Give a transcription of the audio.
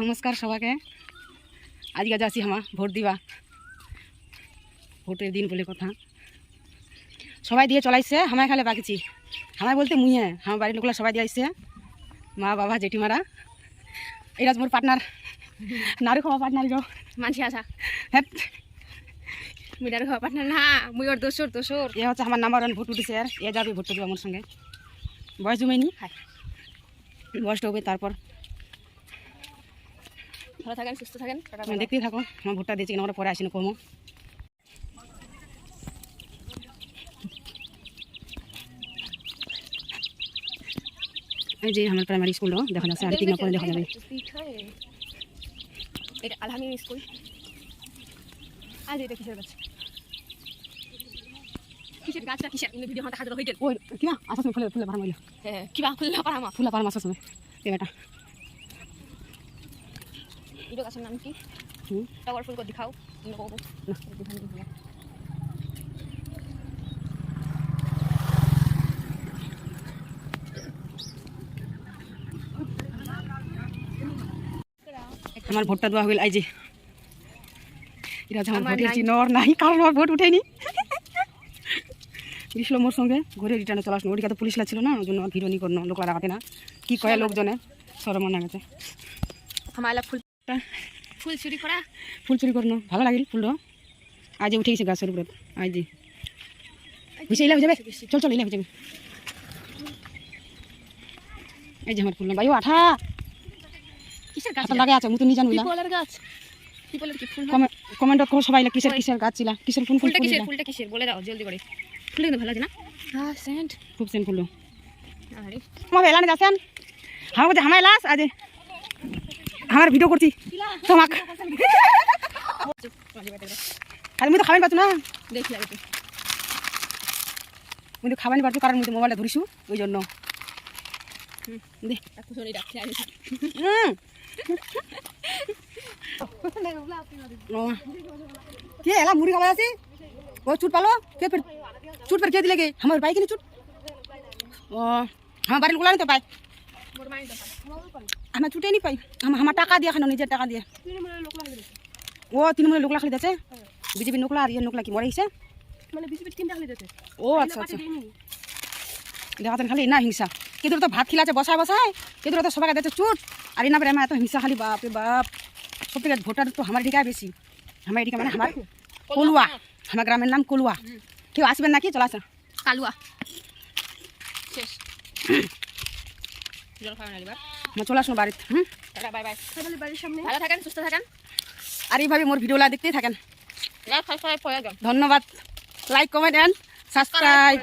নমস্কার সবাইকে। আজকে যাচ্ছি হামা ভোট দিবা। ভোটের দিন বলে কথা। সবাই দিয়ে চলাইছে হামায় খালে বাকিছি হামায় বলতে মুইয়ে আমার বাড়ির লোকলা সবাই দিয়ে আইসে মা বাবা জেঠিমারা। এরা মোর পার্টনার নারী খাওয়া পার্টনার গো। মানসি আসা হ্যাঁ। মিডার খাওয়া পাঠান না মুই ওর দোসর দোসর এ হচ্ছে আমার নাম্বার ওয়ান ভোট উঠেছে আর এ যাবে ভোট দিবা আমার সঙ্গে। বয়স জমেনি। বয়সটা হবে তারপর। ভালো থাকেন সুস্থ থাকেন দেখতেই থাকো আমার ভোটটা দিয়েছি কিনা আমরা পরে আসি না কমো। এই যে আমার প্রাইমারি স্কুলও দেখা যাচ্ছে আর তিন পরে দেখা যাবে। এটা আলহামি স্কুল। আজ এটা কিসের গাছ? কিসের গাছটা কিসের? কিন্তু ভিডিও হাতে হাতে হইতে ওই কিনা আসার সময় ফুলে ফুলে ভাড়া মাইল। হ্যাঁ কিবা? খুললে পারা মা। ফুলে পার আসার সময় বেটা। এটা গাছের নাম কি? টাওয়ার ফুল করে দেখাও। আমার ভোটটা দেওয়া হইল এই যে। এটা আমার আমার ভোটের নাই। চিহ্ন ওর নাই কারণ আমার ভোট উঠেনি। গেছিল মোর সঙ্গে ঘুরে রিটার্নে চলে আসলো। ওদিকে তো পুলিশলা ছিল না ওই জন্য ভিডিও নি করল লোকলা রাখাতে না। কি কয়ে লোকজনে? সর মনে গেছে। হামালা ফুল ফুল চুরি করা? ফুল চুরি করল ভালো লাগিল ফুলটা আজ উঠে গেছে গাছের উপরে। আজ বেশি ইলাম যাবে চল চল যাবে এই যে আমার ফুল ভাই আঠা। কিসের গাছ লাগে আছে মুতো নিয়ে জানো পিপলের গাছ। পিপলের কি ফুল? কমেন্ট করো সবাই কিসের কিসের গাছ ছিল? কিসের ফুল ফুল ফুলটা ফুল কিসের? ফুলটা কিসের? বলে দাও জলদি করে। ফুলটা কিন্তু ভালো না? হ্যাঁ সেন্ট। খুব সেন ফুল আরে। আমার এলানে যাচ্ছেন? কাছে হামাই লাস আজ আমার ভিডিও করছি। তোমাক। আর মুই তো খাবেন পাচ্ছ না? দেখি তুই। মুই তো খাবানি পারছ কারণ মুই তো মোবাইলটা ধরিছু ওই জন্য। কে এলা মুড়ি খাওয়া আছে? ও চুট পালো? কে ফের চুট ফের কে দিলে গে আমার বাইক চুট? ও আমার বাড়িরগুলা তো দাও আমার চুটে নি পাই। আমার আমার টাকা দিয়ে খানো নিজের টাকা দিয়ে। মানে ও তৃণমূলের লোকলা খালি যাচ্ছে? বিজেপি নোকলা আর ইয়ে নোকলা কি মরে গেছে? ও আচ্ছা আচ্ছা। দেখাতেন খালি না হিংসা। কিন্তু তো ভাত খিলাছে বসায় বসায়। কিন্তু তো সবাই দিচ্ছে চুট। আর এনা বেড়ে এত হিংসা খালি বাপ রে বাপ। সব থেকে ভোটার তো আমার এদিকে বেশি। আমার এদিকে মানে আমার কলুয়া। আমার গ্রামের নাম কলুয়া। কেউ আসবেন নাকি? চলে আসেন কালুয়া। শেষ। জল খাবেন এবার। আমার চলে আসুন বাড়িতে হুম? Tata bye bye. তাহলে বাড়ির সামনে। ভালো থাকেন সুস্থ থাকেন। আর এইভাবে মোর ভিডিওগুলো দেখতেই থাকেন। ধন্যবাদ। Like comment and subscribe